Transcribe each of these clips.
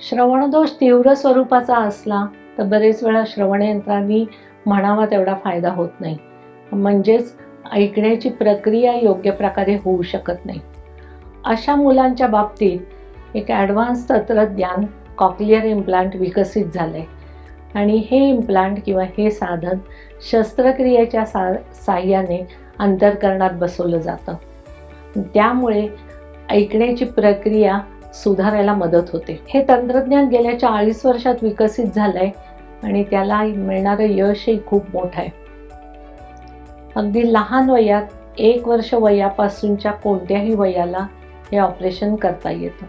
श्रवणदोष तीव्र स्वरूपाचा असला तर बरेच वेळा श्रवणयंत्रांनी म्हणावा तेवढा फायदा होत नाही. म्हणजेच ऐकण्याची प्रक्रिया योग्य प्रकारे होऊ शकत नाही. अशा मुलांच्या बाबतीत एक ॲडव्हान्स तंत्रज्ञान कॉक्लिअर इम्प्लांट विकसित झालं आहे आणि हे इम्प्लांट किंवा हे साधन शस्त्रक्रियेच्या सा साह्याने अंतरकरणात बसवलं जातं. त्यामुळे ऐकण्याची प्रक्रिया सुधारायला मदत होते. हे तंत्रज्ञान गेल्या चाळीस वर्षात विकसित झालंय आणि त्याला मिळणारं यशही खूप मोठं आहे. अगदी लहान वयात एक वर्ष वयापासूनच्या कोणत्याही वयाला हे ऑपरेशन करता येतं.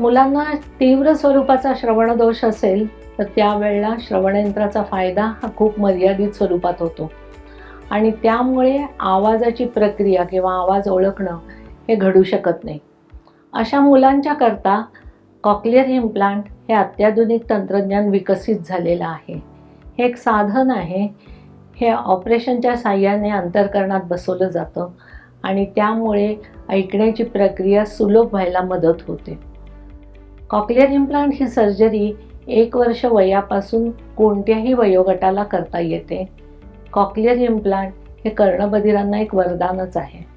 मुलांना तीव्र स्वरूपाचा श्रवणदोष असेल तर त्यावेळेला श्रवणयंत्राचा फायदा हा खूप मर्यादित स्वरूपात होतो. आणि त्यामुळे आवाजाची प्रक्रिया किंवा आवाज ओळखणं हे घडू शकत नाही. अशा मुलांच्या करता कॉक्लिअर इम्प्लांट हे अत्याधुनिक तंत्रज्ञान विकसित झालेलं आहे. हे एक साधन आहे. हे ऑपरेशनच्या साह्याने अंतरकरणात बसवलं जातं आणि त्यामुळे ऐकण्याची प्रक्रिया सुलभ व्हायला मदत होते. कॉक्लिअर इम्प्लांट ही सर्जरी एक वर्ष वयापासून कोणत्याही वयोगटाला करता येते. कॉक्लिअर इम्प्लांट हे कर्णबधिरांना एक वरदानच आहे.